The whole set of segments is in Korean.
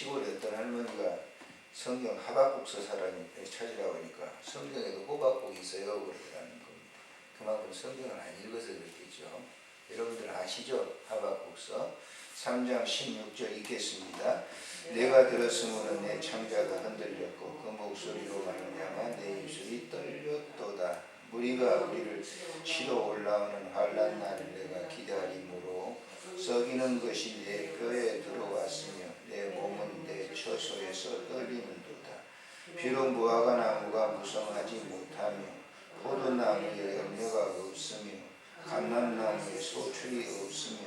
시골에 어떤 할머니가 성경 하박국서 사람이 찾으라고 하니까 성경에도 호박국이 있어요. 그러라는 겁니다. 그만큼 성경을 안 읽어서 그렇겠죠. 여러분들 아시죠? 하박국서 3장 16절 읽겠습니다. 내가 들었으므는 내 창자가 흔들렸고 그 목소리로 말미암아 내 입술이 떨렸도다. 무리가 우리를 치러 올라오는 환란 날을 내가 기다림으로 썩이는 것이 내 뼈에 들어왔으며 처소에서 떨리는도다. 비록 무화과 나무가 무성하지 못하며 포도나무에 열매가 없으며 감람나무에 소출이 없으며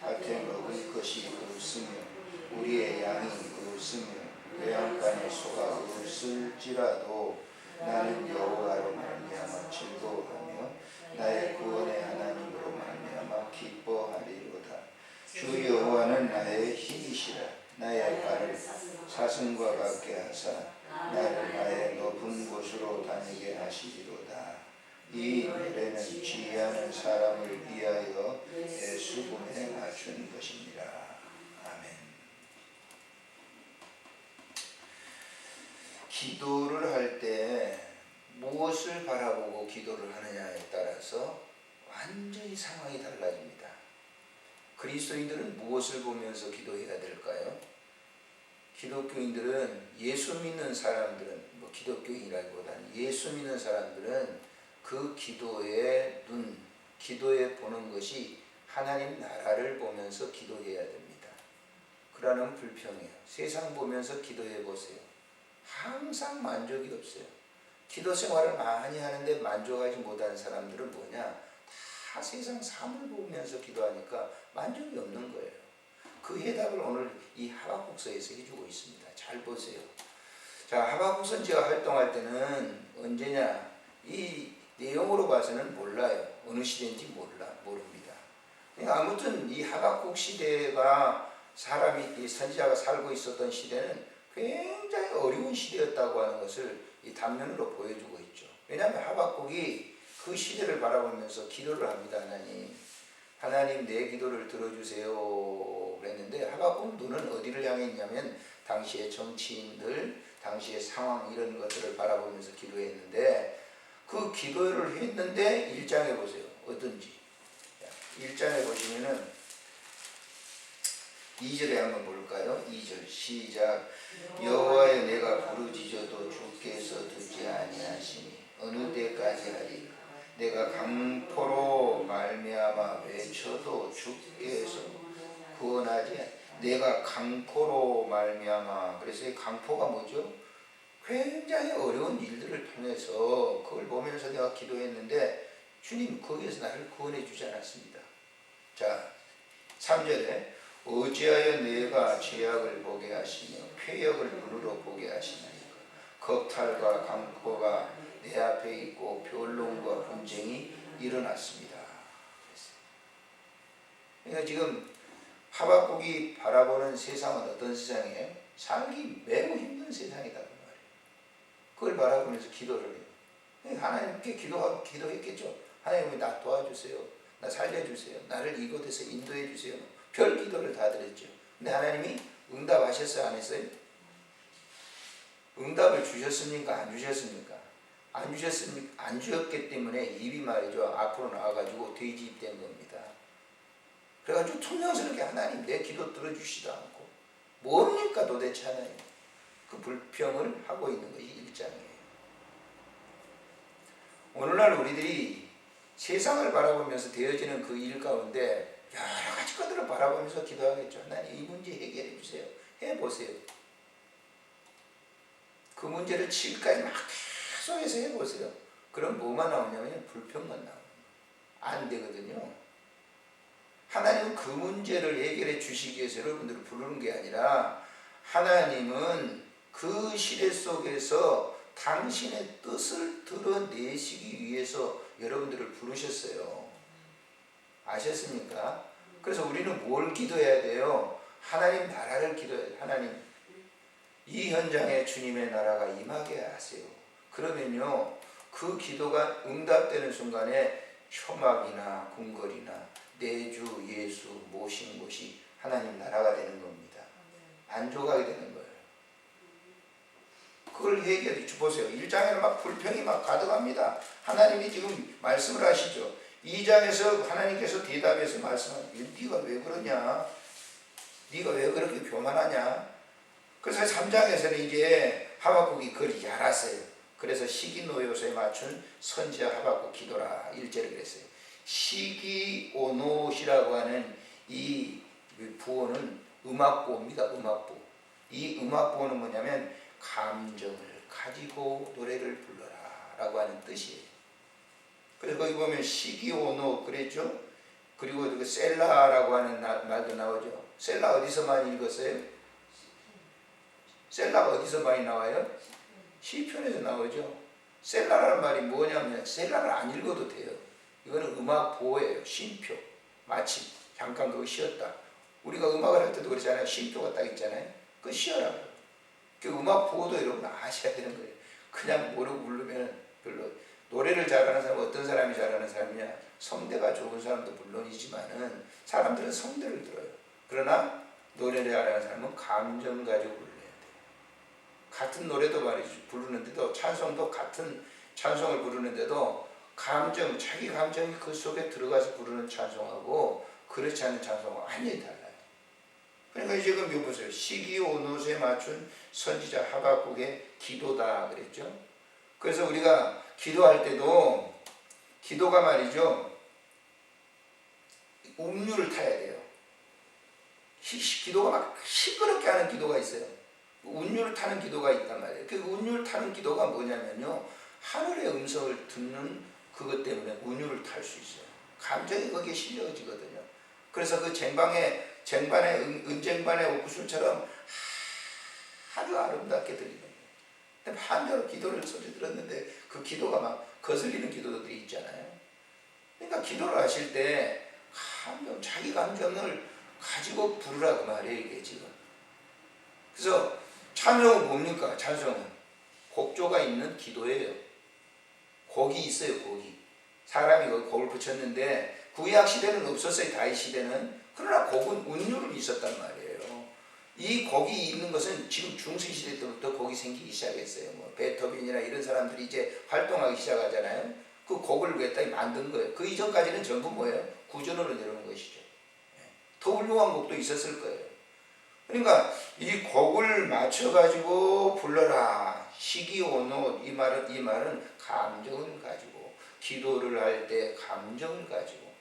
밭에 먹을 것이 없으며 우리의 양이 없으며 외양간에 소가 없을지라도 나는 여호와로 말미암아 즐거워하며 나의 구원의 하나님으로 말미암아 기뻐하리로다. 주 여호와는 나의 힘이시라. 나의 발을 사슴과 같게 하사 나를 나의 높은 곳으로 다니게 하시리로다. 이 노래는 지혜하는 사람을 위하여 내 수금에 맞춘 것입니다. 아멘. 기도를 할 때 무엇을 바라보고 기도를 하느냐에 따라서 완전히 상황이 달라집니다. 그리스도인들은 무엇을 보면서 기도해야 될까요? 기독교인들은 예수 믿는 사람들은 뭐 기독교인이라기보다는 예수 믿는 사람들은 그 기도의 눈, 기도에 보는 것이 하나님 나라를 보면서 기도해야 됩니다. 그러면 불평해요. 세상 보면서 기도해 보세요. 항상 만족이 없어요. 기도 생활을 많이 하는데 만족하지 못하는 사람들은 뭐냐? 다 세상 삶을 보면서 기도하니까 만족이 없는 거예요. 그 해답을 오늘 이 하박국서에서 해주고 있습니다. 잘 보세요. 자, 하박국 선지가 활동할 때는 언제냐? 이 내용으로 봐서는 몰라요. 어느 시대인지 몰라 모릅니다. 그러니까 아무튼 이 하박국 시대가 사람이 이 선지자가 살고 있었던 시대는 굉장히 어려운 시대였다고 하는 것을 이 단면으로 보여주고 있죠. 왜냐하면 하박국이 그 시대를 바라보면서 기도를 합니다. 하나님, 하나님 내 기도를 들어주세요. 그랬는데 하박국 눈은 어디를 향해 있냐면 당시의 정치인들, 당시의 상황 이런 것들을 바라보면서 기도했는데 그 기도를 했는데 일장에 보세요. 어떤지. 일장에 보시면은 2절에 한번 볼까요? 2절 시작 여호와의 내가 부르짖어도 주께서 듣지 아니하시니 어느 때까지 하리 내가 강포로 말미암아 외쳐도 주께서 구원하지 내가 강포로 말미암아 그래서 이 강포가 뭐죠? 굉장히 어려운 일들을 통해서 그걸 보면서 내가 기도했는데 주님 거기에서 나를 구원해 주지 않았습니다. 자 3절에 어찌하여 내가 죄악을 보게 하시며 폐역을 눈으로 보게 하시나이까 겁탈과 강포가 내 앞에 있고 변론과 분쟁이 일어났습니다. 그러니까 지금 하박국이 바라보는 세상은 어떤 세상이에요? 살기 매우 힘든 세상이다. 그걸 바라보면서 기도를 해요. 그러니까 하나님께 기도 기도했겠죠. 하나님 나 도와주세요. 나 살려주세요. 나를 이곳에서 인도해 주세요. 별 기도를 다 드렸죠. 근데 하나님이 응답하셨어요? 안 했어요? 응답을 주셨습니까? 안 주셨습니까? 안 주셨습니까? 안 주었기 때문에 입이 말이죠. 앞으로 나와가지고 돼지 입된 겁니다. 그래가지고 투명스럽게 하나님 내 기도 들어주시도 않고 뭡니까 도대체 하나님? 그 불평을 하고 있는 것이 일장이에요. 오늘날 우리들이 세상을 바라보면서 되어지는 그 일 가운데 여러 가지 것들을 바라보면서 기도하겠죠. 하나님 이 문제 해결해 주세요. 해보세요. 그 문제를 지금까지 막 계속해서 해보세요. 그럼 뭐만 나오냐면 불평만 나옵니다. 안 되거든요. 하나님은 그 문제를 해결해 주시기 위해서 여러분들을 부르는 게 아니라 하나님은 그 시대 속에서 당신의 뜻을 드러내시기 위해서 여러분들을 부르셨어요. 아셨습니까? 그래서 우리는 뭘 기도해야 돼요? 하나님 나라를 기도해야 하나님 이 현장에 주님의 나라가 임하게 하세요. 그러면요. 그 기도가 응답되는 순간에 혐악이나 궁궐이나 내주 예수 모신 곳이 하나님 나라가 되는 겁니다. 안족하게 되는 거예요. 그걸 얘기해 주 보세요. 1장에는 막 불평이 막 가득합니다. 하나님이 지금 말씀을 하시죠. 2장에서 하나님께서 대답해서 말씀하는 네가 왜 그러냐? 네가 왜 그렇게 교만하냐? 그래서 3장에서는 이제 하박국이 그걸 알았어요. 그래서 시기 노요소에 맞춘 선지자 하박국 기도라 1절에 그랬어요. 시기 오노시라고 하는 이 부호는 음악보입니다. 음악보. 이 음악보는 뭐냐면 감정을 가지고 노래를 불러라 라고 하는 뜻이에요. 그래서 거기 보면 시기오노 그랬죠? 그리고 그 셀라라고 하는 나- 말도 나오죠. 셀라 어디서 많이 읽었어요? 셀라가 어디서 많이 나와요? 시편에서 나오죠. 셀라라는 말이 뭐냐면 셀라를 안 읽어도 돼요. 이거는 음악 보호예요. 쉼표. 마침 잠깐 그거 쉬었다. 우리가 음악을 할 때도 그러잖아요. 쉼표가 딱 있잖아요. 그거 쉬어라. 그 음악 보호도 여러분 아셔야 되는 거예요. 그냥 모르고 부르면 별로 노래를 잘하는 사람 어떤 사람이 잘하는 사람이냐 성대가 좋은 사람도 물론이지만은 사람들은 성대를 들어요. 그러나 노래를 잘하는 사람은 감정 가지고 불러야 돼요. 같은 노래도 말이죠. 부르는데도 찬송도 같은 찬송을 부르는데도 감정 자기 감정이 그 속에 들어가서 부르는 찬송하고 그렇지 않은 찬송은 완전히 달라요. 그러니까 지금 요 보세요. 시기 오노에 맞춘 선지자 하박국의 기도다 그랬죠. 그래서 우리가 기도할 때도 기도가 말이죠. 음률을 타야 돼요. 기도가 막 시끄럽게 하는 기도가 있어요. 운율을 타는 기도가 있단 말이에요. 그 운율 타는 기도가 뭐냐면요. 하늘의 음성을 듣는 그것 때문에 운율을 탈 수 있어요. 감정이 거기에 실려지거든요. 그래서 그 쟁방의 쟁반의 은, 은쟁반의 옥구슬처럼 아주 아름답게 들리는 거예요. 근데 반대로 기도를 소리 들었는데 그 기도가 막 거슬리는 기도들이 있잖아요. 그러니까 기도를 하실 때 감정, 자기 감정을 가지고 부르라 그 말이에요 이게 지금. 그래서 찬송은 뭡니까? 찬송은 곡조가 있는 기도예요. 곡이 있어요 곡이. 사람이 그 곡을 붙였는데 구약 시대는 없었어요 다윗 시대는. 그러나 곡은 운율은 있었단 말이에요. 이 곡이 있는 것은 지금 중세 시대 때부터 곡이 생기기 시작했어요. 뭐 베토벤이나 이런 사람들이 이제 활동하기 시작하잖아요. 그 곡을 갖다 만든 거예요. 그 이전까지는 전부 뭐예요? 구전으로 내려오는 것이죠. 예. 더 훌륭한 곡도 있었을 거예요. 그러니까 이 곡을 맞춰가지고 불러라. 시기오노 이 말은 이 말은 감정을 가지고 기도를 할 때 감정을 가지고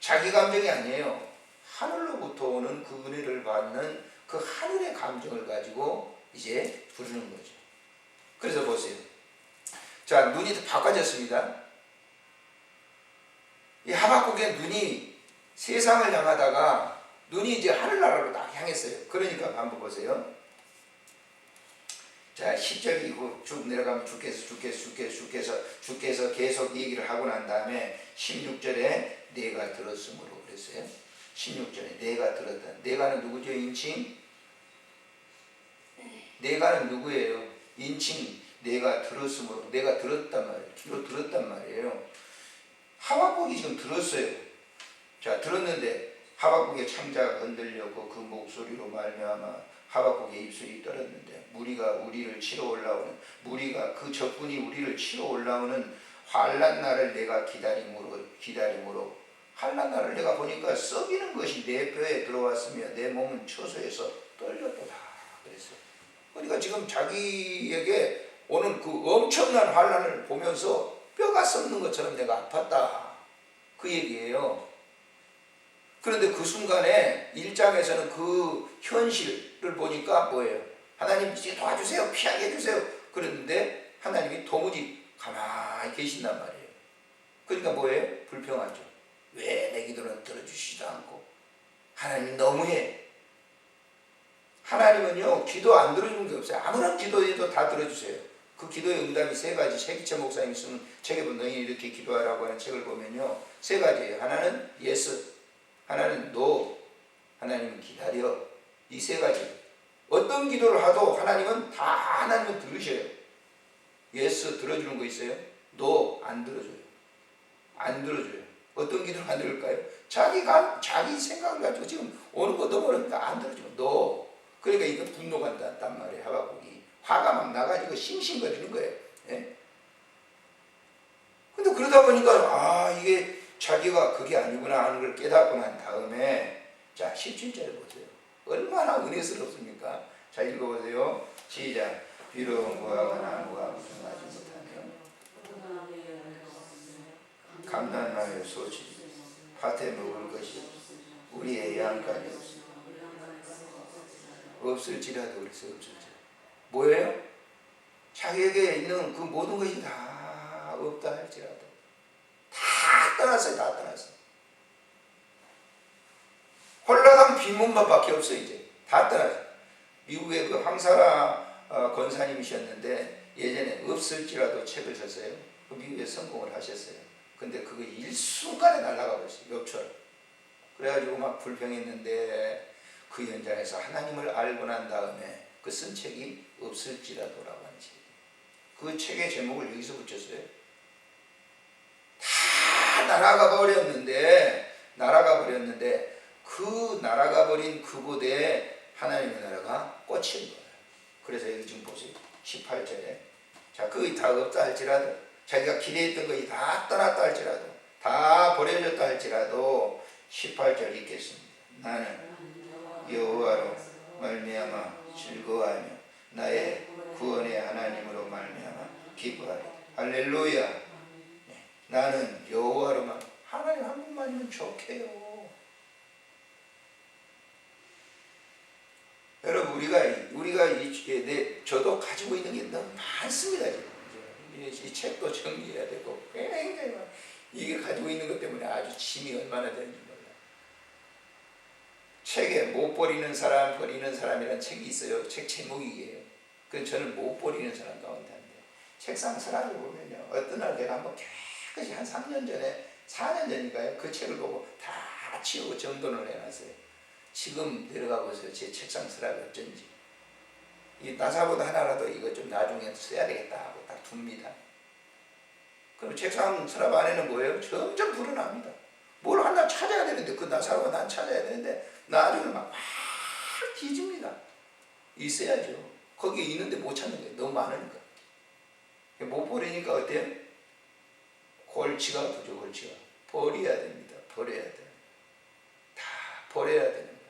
자기 감정이 아니에요. 하늘로부터 오는 그 은혜를 받는 그 하늘의 감정을 가지고 이제 부르는 거죠. 그래서 보세요. 자, 눈이 바꿔졌습니다. 이 하박국의 눈이 세상을 향하다가 눈이 이제 하늘나라로 딱 향했어요. 그러니까 한번 보세요. 자, 10절이고 쭉 내려가면 주께서 주께서 주께서 주께서 주께서 계속 얘기를 하고 난 다음에 16절에 내가 들었으므로 그랬어요. 16절에 내가 들었다. 내가는 누구죠? 인칭? 내가는 누구예요? 인칭 내가 들었으므로 내가 들었단 말이에요. 들었단 말이에요. 하박국이 지금 들었어요. 자, 들었는데 하박국의 창자가 흔들렸고 그 목소리로 말미암아 하박국의 입술이 떨었는데 무리가 우리를 치러 올라오는 무리가 그 적군이 우리를 치러 올라오는 환란 날을 내가 기다림으로 기다림으로 환란 날을 내가 보니까 썩이는 것이 내 뼈에 들어왔으며 내 몸은 처소에서 떨렸도다 그랬어요. 그러니까 지금 자기에게 오는 그 엄청난 환란을 보면서 뼈가 썩는 것처럼 내가 아팠다 그 얘기예요. 그런데 그 순간에 1장에서는 그 현실을 보니까 뭐예요? 하나님 이제 도와주세요. 피하게 해주세요. 그랬는데 하나님이 도무지 가만히 계신단 말이에요. 그러니까 뭐예요? 불평하죠. 왜 내 기도는 들어주시지도 않고 하나님 너무해. 하나님은요 기도 안 들어주는 게 없어요. 아무런 기도에도 다 들어주세요. 그 기도의 응답이 세 가지. 최기철 목사님이 쓴 책에 보면 이렇게 기도하라고 하는 책을 보면요 세 가지예요. 하나는 예스, 하나는 노, 하나님은 기다려. 이 세 가지. 어떤 기도를 하도 하나님은 다 하나님은 들으셔요. 예스 들어주는 거 있어요? 노안 들어줘요. 안 들어줘요. 어떤 기도를 안 들을까요? 자기가 자기 생각을 가지고 지금 어느 것도 모르니까 안 들어줘요. 노 그러니까 이거 분노가 났단 말이에요. 하박국이 화가 막 나가지고 싱싱거리는 거예요. 예? 근데 그러다 보니까 아 이게 자기가 그게 아니구나 하는 걸 깨닫고 난 다음에 자 17절에 보세요. 얼마나 은혜스럽습니까? 자 읽어보세요. 시작. 비록 무화과나 무화과 무슨 하지 못하며 감난하여 소치 밭에 먹을 것이 우리의 양까지 없어. 없을지라도 그래서 없을지라. 뭐예요? 자기에게 있는 그 모든 것이 다 없다 할지라도 다 떠났어요. 다 떠났어요. 홀라당 빈문만 밖에 없어 이제 다 떠났어요. 미국의 그 황사라 어, 권사님이셨는데 예전에 없을지라도 책을 썼어요. 그 미국에 성공을 하셨어요. 근데 그거 일순간에 날아가 버렸어요. 엽처럼. 그래가지고 막 불평했는데 그 현장에서 하나님을 알고 난 다음에 그 쓴 책이 없을지라도라고 하는 책. 그 책의 제목을 여기서 붙였어요. 다 날아가 버렸는데 날아가 버렸는데 그 날아가 버린 그곳에 하나님의 나라가 꽂힌 거예요. 그래서 여기 지금 보세요. 18절에 자 그게 다 없다 할지라도 자기가 기대했던 것이 다 떠났다 할지라도 다 버려졌다 할지라도 18절 읽겠습니다. 나는 여호와로 말미암아 즐거워하며 나의 구원의 하나님으로 말미암아 기뻐하리. 할렐루야. 네, 나는 여호와로만 하나님 한 분만이면 좋게요. 여러분 우리가 우리가 이, 내, 저도 가지고 있는 게 너무 많습니다. 이, 이 책도 정리해야 되고 굉장히 많. 이게 가지고 있는 것 때문에 아주 짐이 얼마나 되는지 몰라. 책에 못 버리는 사람 버리는 사람이라는 책이 있어요. 책 제목이에요. 그 저는 못 버리는 사람 가운데 한데 책상 서랍을 보면요 어떤 날 내가 한번 깨끗이 한 3년 전에 4년 전인가요? 그 책을 보고 다 치우고 정돈을 해놨어요. 지금 내려가 보세요. 제 책상 서랍이 어쩐지. 이 나사보다 하나라도 이거 좀 나중에 써야 되겠다 하고 딱 둡니다. 그럼 책상 서랍 안에는 뭐예요? 점점 불어납니다. 뭘 하나 찾아야 되는데 그 나사로가 난 찾아야 되는데 나중에 막막 뒤집니다. 있어야죠. 거기 있는데 못 찾는 거예요. 너무 많으니까. 못 버리니까 어때요? 골치가 아프죠. 골치가. 버려야 됩니다. 버려야 돼요. 다 버려야 되는.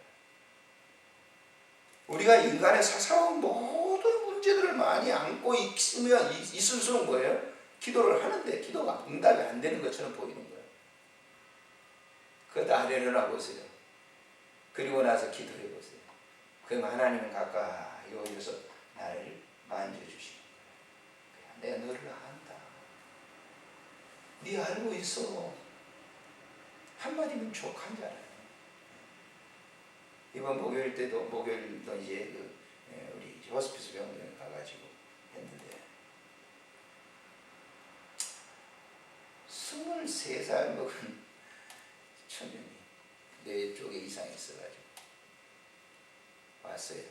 우리가 인간의 사사로운 모든 문제들을 많이 안고 있으면 있을수록 뭐예요? 기도를 하는데 기도가 응답이 안 되는 것처럼 보이는 거예요. 그다 내려놔 보세요. 그리고 나서 기도해 보세요. 그럼 하나님은 가까이 오셔서 나를 만져주시는 거예요. 내가 너를 안다. 네 알고 있어. 한마디면 족한잖아요. 이번 목요일 때도 목요일도 이제 그 우리 호스피스 병원에 가가지고 했는데 23살 먹은 청년이 뇌 쪽에 이상이 있어가지고 왔어요.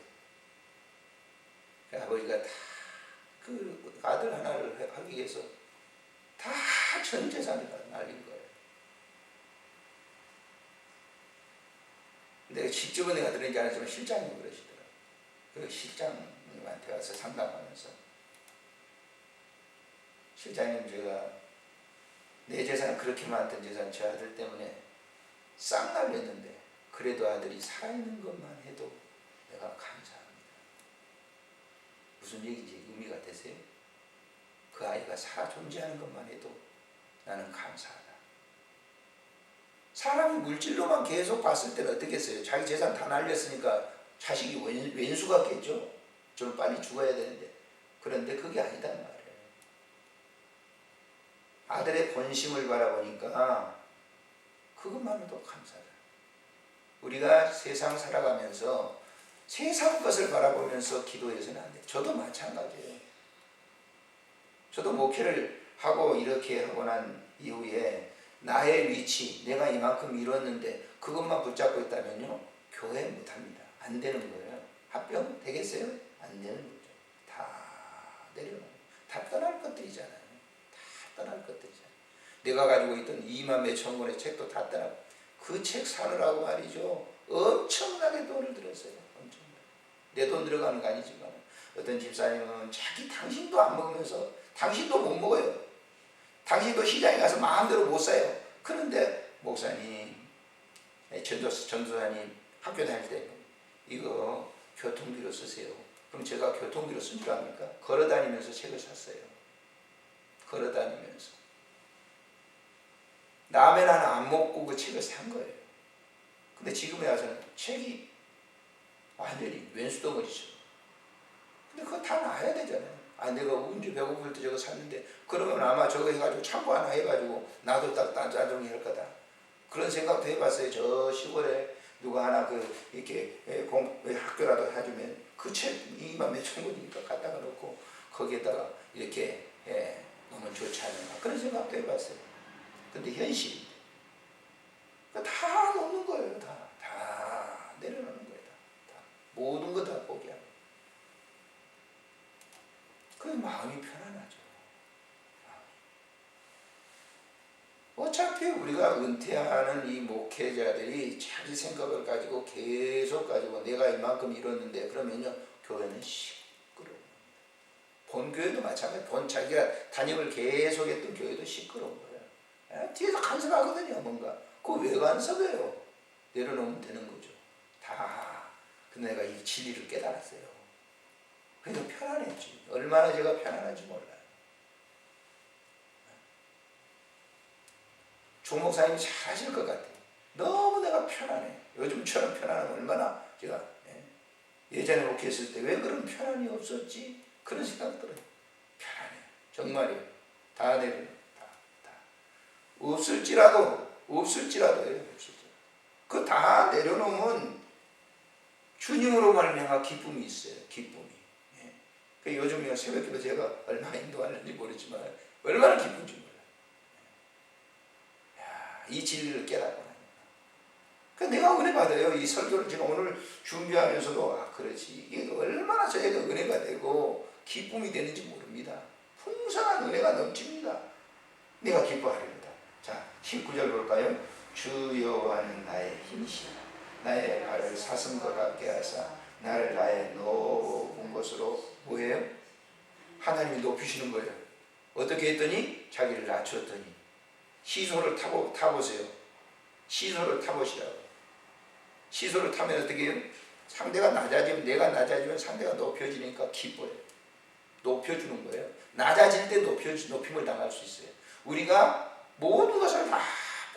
그 아버지가 다 그 아들 하나를 하기 위해서 다 전 재산을 날린 거예요. 근데 직접은 내가 들은지 않았지만 실장님 그러시더라고요. 그 실장님한테 와서 상담하면서 실장님 제가 내 재산 그렇게 많던 재산 제 아들 때문에 싹 날렸는데 그래도 아들이 살아있는 것만 해도 내가 감사합니다. 무슨 얘기인지 의미가 되세요? 그 아이가 살아 존재하는 것만 해도 나는 감사하다. 사람이 물질로만 계속 봤을 때는 어떻겠어요? 자기 재산 다 날렸으니까 자식이 왼, 왼수 같겠죠? 좀 빨리 죽어야 되는데. 그런데 그게 아니단 말이에요. 아들의 본심을 바라보니까 그것만으로도 감사다. 우리가 세상 살아가면서 세상 것을 바라보면서 기도해서는 안 돼. 저도 마찬가지예요. 저도 목회를 하고 이렇게 하고 난 이후에 나의 위치, 내가 이만큼 이뤘는데 그것만 붙잡고 있다면요, 교회 못합니다. 안 되는 거예요. 합병 되겠어요? 안 되는 거죠. 다 내려놓는 다 떠날 것들이잖아요. 다 떠날 것들이잖아요. 내가 가지고 있던 2만 몇천 권의 책도 다 떠나고 그 책 사느라고 말이죠. 엄청나게 돈을 들였어요. 엄청나게. 내 돈 들어가는 거 아니지만 어떤 집사님은 자기 당신도 안 먹으면서 당신도 못 먹어요. 당신도 시장에 가서 마음대로 못 사요. 그런데 목사님, 전도, 전도사님 학교 다닐 때 이거 교통비로 쓰세요. 그럼 제가 교통비로 쓴 줄 압니까? 걸어 다니면서 책을 샀어요. 걸어 다니면서. 라면 하나 안 먹고 그 책을 산 거예요. 근데 지금에 와서는 책이 완전히 왼수덩어리죠. 근데 그거 다 놔야 되잖아요. 아, 내가 언제 배고플 때 저거 샀는데, 그러면 아마 저거 해가지고 창고 하나 해가지고 나도 딱 나중에 할 거다. 그런 생각도 해봤어요. 저 시골에 누가 하나 그, 이렇게 공, 학교라도 해주면 그 책 이만 몇천 원이니까 갖다가 놓고 거기에다가 이렇게 예, 놓으면 좋지 않나. 그런 생각도 해봤어요. 근데 현실. 다 놓는 거예요. 다. 다 내려놓는 거예요. 다. 다. 모든 거 다 포기하고. 그 마음이 편안하죠. 어차피 우리가 은퇴하는 이 목회자들이 자기 생각을 가지고 계속 가지고 내가 이만큼 이뤘는데 그러면요 교회는 시끄러워. 본 교회도 마찬가지. 본 자기가 단임을 계속했던 교회도 시끄러운 거예요. 에? 뒤에서 간섭하거든요 뭔가. 그거 왜 간섭해요? 내려놓으면 되는 거죠. 다. 근데 내가 이 진리를 깨달았어요. 그래서 편안했지. 얼마나 제가 편안한지 몰라요. 조목사님이 잘하실 것 같아요. 너무 내가 편안해. 요즘처럼 편안하면 얼마나 제가 예? 전에 목회했을 때 왜 그런 편안이 없었지? 그런 생각 들어요. 편안해. 정말이에요. 다 내려. 다, 다. 없을지라도, 없을지라도요. 그다 내려놓으면 주님으로 말미암아 기쁨이 있어요. 기쁨이. 예. 그 요즘 새벽기도 제가 얼마나 인도하는지 모르지만 얼마나 기쁜지 몰라요. 이 진리를 깨닫고 그 내가 은혜 받아요. 이 설교를 제가 오늘 준비하면서도 아 그렇지 이게 얼마나 저에게 은혜가 되고 기쁨이 되는지 모릅니다. 풍성한 은혜가 넘칩니다. 내가 기뻐하리로다. 자 19절 볼까요? 주 여호와는 나의 힘이시라 나의 발을 사슴과 같게 하사 나를 나의 높은 곳으로 뭐예요? 하나님이 높이시는 거예요. 어떻게 했더니 자기를 낮췄더니 시소를 타보, 타보세요. 시소를 타보시라고. 시소를 타면 어떻게 해요? 상대가 낮아지면 내가 낮아지면 상대가 높여지니까 기뻐요. 높여주는 거예요. 낮아질 때 높여, 높임을 당할 수 있어요. 우리가 모든 것을 다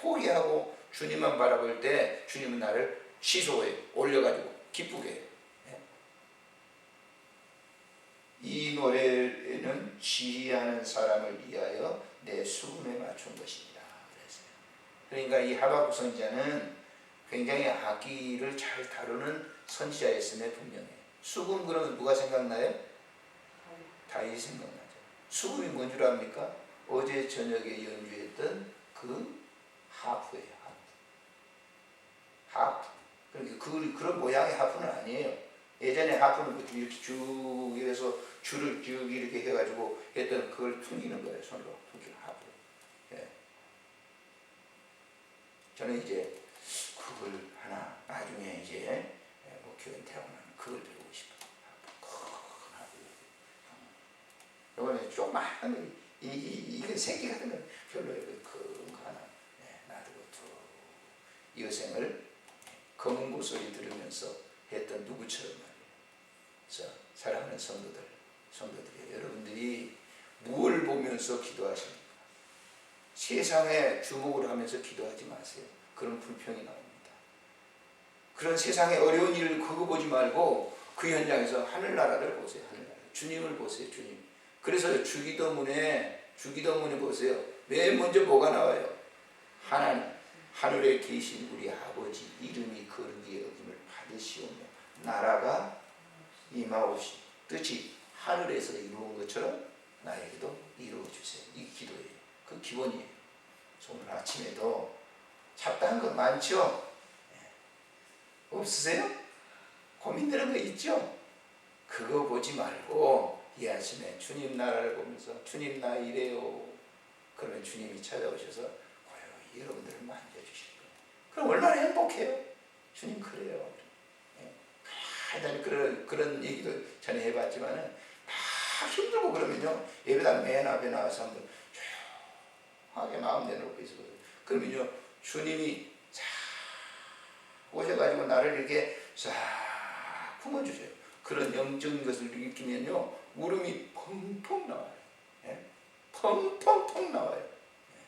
포기하고 주님만 바라볼 때 주님은 나를 시소에 올려가지고 기쁘게 해요. 네. 이 노래는 지휘하는 사람을 위하여 내 수금에 맞춘 것입니다. 그러니까 이 하박국 선지자는 굉장히 악기를 잘 다루는 선지자였음에 분명해요. 수금 그러면 누가 생각나요? 다윗 생각나죠. 수금이 뭔 줄 압니까? 어제 저녁에 연주했던 그 하프예요. 하프. 하프. 그러니까 그, 그런 모양의 하프는 아니에요. 예전에 하프는 이렇게 쭉 이래서 줄을 쭉 이렇게 해가지고 했던 그걸 퉁기는 거예요. 손으로 퉁기는 하프. 예. 저는 이제 그걸 하나 나중에 이제 목회 은퇴하고 나면 그걸 배우고 싶어요. 큰. 이번에 조그만 이, 이, 이게 같은 건 별로예요. 큰거 하나 네, 놔두고 툭 여생을 검은 고소리 들으면서 했던 누구처럼 말이에요. 자, 사랑하는 성도들, 성도들이 여러분들이 무엇을 보면서 기도하십니까? 세상에 주목을 하면서 기도하지 마세요. 그런 불평이 나옵니다. 그런 세상의 어려운 일을 그거 보지 말고 그 현장에서 하늘나라를 보세요. 하늘나라. 주님을 보세요. 주님. 그래서 주기도문에 주기도문에 보세요. 맨 먼저 뭐가 나와요? 하나님 하늘에 계신 우리 아버지 이름이 거룩히 여김을 받으시오며 나라가 임하옵시 뜻이 하늘에서 이루은 것처럼 나에게도 이루어 주세요. 이 기도예요. 그 기본이에요. 오늘 아침에도 잡다한 거 많죠? 예. 없으세요? 고민되는 거 있죠? 그거 보지 말고 이 아침에 주님 나라를 보면서 주님 나 이래요. 그러면 주님이 찾아오셔서 고요히 여러분들을 만져주실 거예요. 그럼 얼마나 행복해요? 주님 그래요. 예. 많이 그런 그런 얘기도 전에 해봤지만은 다 힘들고 그러면요 예배당 맨 앞에 나와서 한번 조용하게 마음 내놓고 있어거든요. 그러면요 주님이 싹 오셔가지고 나를 이렇게 싹 품어주세요. 그런 영적인 것을 느끼면요 울음이 펑펑 나와요. 예? 펑펑펑 나와요. 예.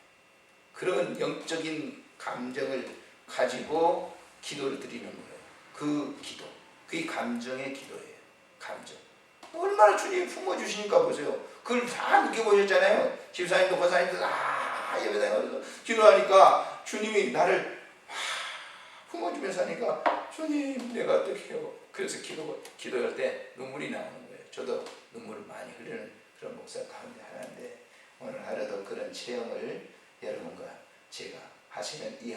그런 영적인 감정을 가지고 기도를 드리는 거예요. 그 기도, 그게 감정의 기도예요. 감정. 얼마나 주님이 품어주시니까 보세요. 그걸 다 느껴보셨잖아요. 집사님도 권사님도 다 예배당에서 기도하니까 주님이 나를 품어주면서 하니까 주님 내가 어떻게 해요? 그래서 기도, 기도할 때 눈물이 나오는 거예요. 저도 눈물을 많이 흘리는 그런 목사 가운데 하나인데 오늘 하루도 그런 체험을 여러분과 제가 하시면 이